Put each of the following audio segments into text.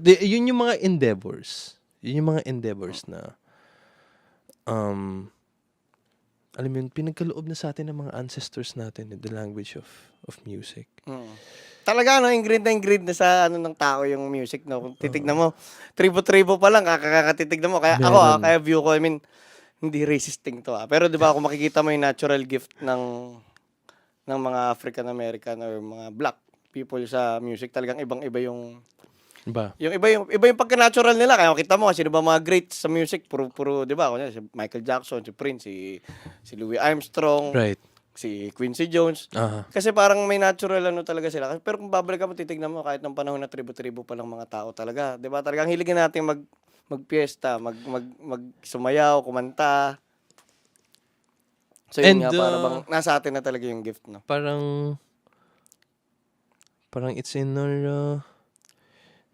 Di, yun yung mga endeavors. Yun yung mga endeavors na um alam mo yun, pinagkaloob na sa atin ng mga ancestors natin, the language of of music. Mm. Talaga, no, ingrid na ingrid na sa ano ng tao yung music, no? Kung titignan mo, tribo-tribo pa lang, kakakatitignan mo. Kaya ako, ah, Meron. kaya view ko, I mean, hindi resisting to, ah. Pero di ba, kung makikita mo yung natural gift ng ng mga African American or mga black people sa music, talagang ibang-iba yung Ba? yung iba yung iba yung pagka-natural nila. Kaya kita mo sino ba mga greats sa music, puro puro, 'di ba? Kunya si Michael Jackson, si Prince, si si Louis Armstrong, Right. si Quincy Jones. Aha. Kasi parang may natural ano talaga sila. Pero kung babalik ka mo, titignan mo, kahit ng panahon na tribo-tribo pa lang mga tao talaga. Di ba? Talagang hiligin natin mag, magpiesta, mag, mag, mag sumayaw, kumanta. So And, yun nga, para uh, bang nasa atin na talaga yung gift, no? Parang parang it's in our uh,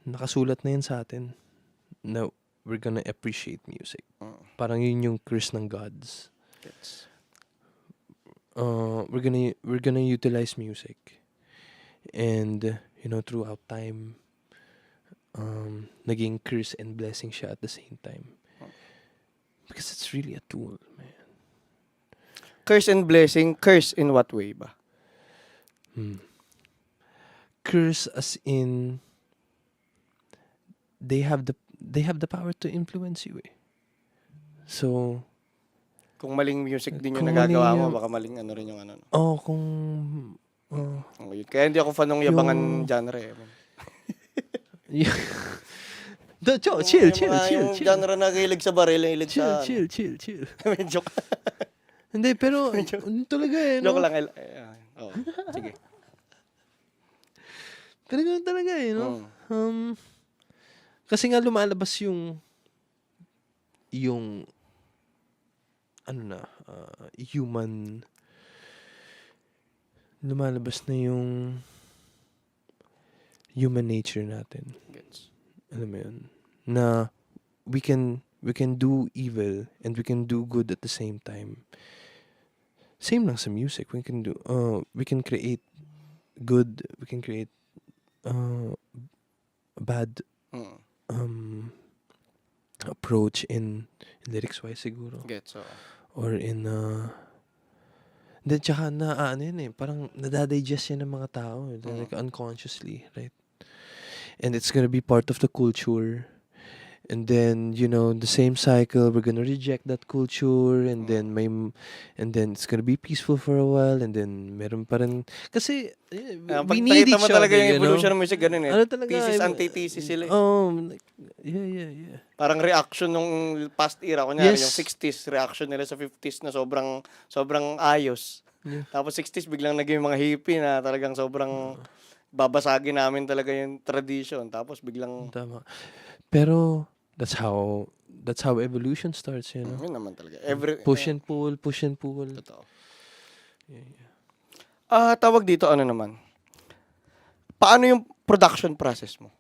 nakasulat na yun sa atin na we're gonna appreciate music. Mm. Parang yun yung curse ng gods. Gets. uh, we're gonna we're gonna utilize music and you know throughout time um naging curse and blessing siya at the same time because it's really a tool man Curse and blessing, curse in what way ba? hmm. curse as in they have the they have the power to influence you eh. so Kung maling music din yung Kung nagagawa mo, yung- baka maling ano rin yung ano. no? oh kung oh, Oh, yun. Kaya hindi ako fan ng yabangan Yung- genre eh. Chill, Yung- chill, yung chill, mga- chill, Yung chill. genre na hilig sa baril, hilig chill, sa... chill, chill, chill. Medyo, Hindi, pero ano talaga eh, no? joke lang. eh, eh, oh, sige. Pero ganun talaga eh, no? Mm. Um, kasi nga lumalabas yung yung ano na, uh, human lumalabas na yung human nature natin. Gets. Alam mo yun? Na we can we can do evil and we can do good at the same time. Same lang sa music. We can do uh we can create good, we can create uh bad Mm. Um approach in, in lyrics wise siguro. Gets. So, or in uh then tsaka na ano yun eh parang nadadigest yan ng mga tao eh, like unconsciously right? And it's gonna be part of the culture and then you know the same cycle we're gonna reject that culture and then may and then it's gonna be peaceful for a while and then meron pa rin kasi eh, Ah, we need each mo talaga other, yung you know? evolution ng music, ganun eh. Ano talaga, Thesis, eh, antithesis sila eh. um like, yeah yeah yeah Parang reaction nung past era. Kunyari, Yes. yung 60s, reaction nila sa 50s na sobrang, sobrang ayos. Yeah. Tapos 60s, biglang naging mga hippie na talagang sobrang babasagin namin talaga yung tradition. Tapos biglang, Tama. Pero that's how that's how evolution starts, you know. yun naman talaga. Every, Push and pull, push and pull. Totoo. Yeah, yeah. Ah, tawag dito ano naman? Paano yung production process mo?